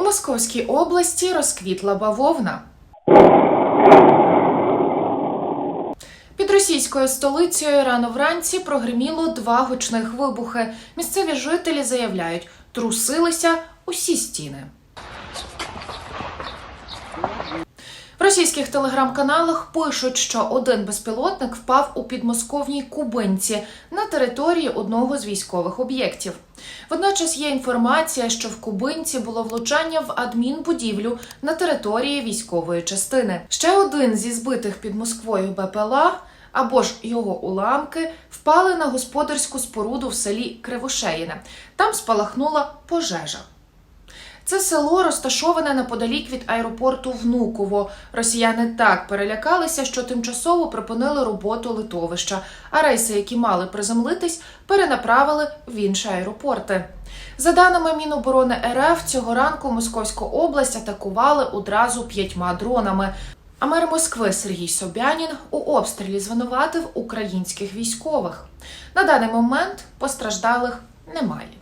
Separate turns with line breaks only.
У Московській області розквітла бавовна. Під російською столицею рано вранці прогриміло два гучних вибухи. Місцеві жителі заявляють, трусилися усі стіни. Російських телеграм-каналах пишуть, що один безпілотник впав у підмосковній Кубинці на території одного з військових об'єктів. Водночас є інформація, що в Кубинці було влучання в адмінбудівлю на території військової частини. Ще один зі збитих під Москвою БПЛА або ж його уламки впали на господарську споруду в селі Кривошеїне. Там спалахнула пожежа. Це село розташоване неподалік від аеропорту Внуково. Росіяни так перелякалися, що тимчасово припинили роботу литовища, а рейси, які мали приземлитись, перенаправили в інші аеропорти. За даними Міноборони РФ, цього ранку Московську область атакували одразу п'ятьма дронами. А мер Москви Сергій Собянін у обстрілі звинуватив українських військових. На даний момент постраждалих немає.